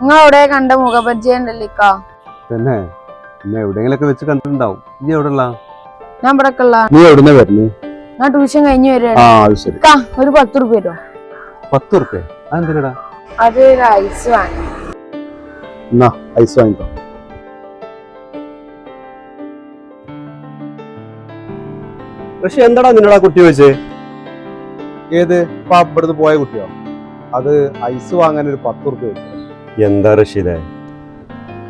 നിങ്ങൾ എവിടെ കണ്ട മുഖപരിചയം ഉണ്ടല്ലിക്കാ തന്നെ എന്നെ എവിടെയെങ്കിലൊക്കെ വെച്ച് കണ്ടിട്ടുണ്ടാവും. നീ എവിടെയുള്ള? ഞാൻ ഇവിടെ നീ എവിടുന്ന വരുന്നേ? ഞാൻ ട്യൂഷൻ കഴിഞ്ഞു ആ വരികയാണ് അത് ശരി. ഇക്കാ, ഒരു പത്ത് റുപ്യ തരുമോ പത്ത് ഉറുപ്പ്യ അതെന്തിനടാ? അത് ഒരു ഐസ് വാങ്ങി. എന്നാ ഐസ് വാങ്ങിക്കോ പക്ഷെ എന്താടാ നിന്നോടാ കുട്ടി വെച്ച് ഏത്? ഇപ്പൊ ഇവിടുന്ന് പോയ കുട്ടിയോ? അത് ഐസ് വാങ്ങാൻ ഒരു പത്ത് ഉറുപ്പ്യ വെച്ചു. എന്താ റഷീദേ?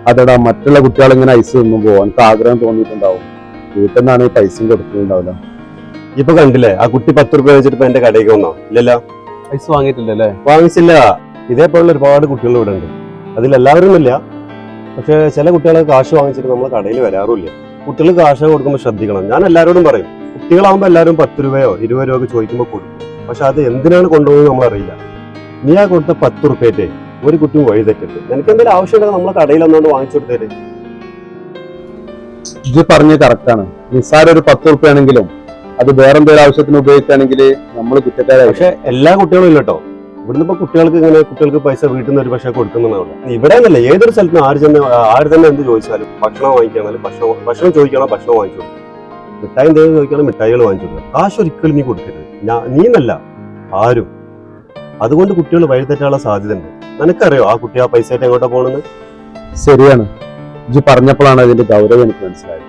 അതെടാ മറ്റുള്ള കുട്ടികൾ ഇങ്ങനെ ഐസ് തിന്നുമ്പോ എനിക്ക് ആഗ്രഹം തോന്നിയിട്ടുണ്ടാവും. വീട്ടിൽ നിന്നാണ് ഈ പൈസയും കൊടുക്കുന്നുണ്ടാവില്ല. ഇപ്പൊ കണ്ടില്ലേ ആ കുട്ടി പത്ത് റുപ്യ വെച്ചിട്ട് എന്റെ കടയിലേക്ക് വന്നോ? ഇല്ലല്ലോ? ഐസ് വാങ്ങിയിട്ടില്ലല്ലേ വാങ്ങിച്ചില്ല. ഇതേപോലുള്ള ഒരുപാട് കുട്ടികൾ ഇവിടെ ഉണ്ട്. അതിലെല്ലാവരും ഇല്ല പക്ഷെ ചില കുട്ടികൾ കാശ് വാങ്ങിച്ചിട്ട് നമ്മൾ കടയിൽ വരാറുമില്ല. കുട്ടികൾ കാശ് കൊടുക്കുമ്പോൾ ശ്രദ്ധിക്കണം. ഞാൻ എല്ലാവരോടും പറയും കുട്ടികളാവുമ്പോൾ എല്ലാവരും പത്ത് രൂപയോ ഇരുപത് രൂപ ചോദിക്കുമ്പോൾ കൊടുക്കും. പക്ഷെ അത് എന്തിനാണ് കൊണ്ടുപോകുന്നത് നമ്മൾ അറിയില്ല നീ ആ കൊടുത്ത പത്ത് റുപ്യേറ്റേ ഒരു കുട്ടിയും വഴി തെറ്റിട്ട് നിനക്ക് എന്തെങ്കിലും ആവശ്യമുണ്ടെങ്കിൽ നമ്മളെ കടയിൽ ഒന്നുകൊണ്ട് വാങ്ങിച്ചു കൊടുത്തേര് ഇത് പറഞ്ഞത് കറക്റ്റാണ് നിസ്സാര ഒരു പത്ത് ഉറുപ്പയാണെങ്കിലും അത് വേറെന്തെങ്കിലും ആവശ്യത്തിന് ഉപയോഗിക്കുകയാണെങ്കിൽ നമ്മൾ കുറ്റക്കാരായി. പക്ഷെ എല്ലാ കുട്ടികളും ഇല്ല കേട്ടോ ഇവിടുന്ന് ഇപ്പൊ കുട്ടികൾക്ക് ഇങ്ങനെ കുട്ടികൾക്ക് പൈസ വീട്ടിൽ നിന്ന് ഒരു പക്ഷേ കൊടുക്കുന്നതാണ് ഇവിടെ എന്നല്ല ഏതൊരു സ്ഥലത്തും ആര് തന്നെ ആര് തന്നെ എന്ത് ചോദിച്ചാലും ഭക്ഷണം വാങ്ങിക്കുകയാണെങ്കിലും ഭക്ഷണം ഭക്ഷണം ചോദിക്കണം ഭക്ഷണം വാങ്ങിച്ചു മിഠായി എന്തെങ്കിലും ചോദിക്കണം മിഠായികൾ വാങ്ങിച്ചു കൊടുക്കുക കാശ് ഒരിക്കലും നീ കൊടുക്കരുത്. ഞാ- നീ എന്നല്ല ആരും. അതുകൊണ്ട് കുട്ടികൾ വഴിതെറ്റാനുള്ള സാധ്യത ഉണ്ട് നിനക്കറിയോ ആ കുട്ടി ആ പൈസ ആയിട്ട് എങ്ങോട്ടാ പോണെന്ന് ശരിയാണ്. ഇജ്ജ് പറഞ്ഞപ്പോഴാണ് അതിന്റെ ഗൗരവം എനിക്ക് മനസ്സിലായത്.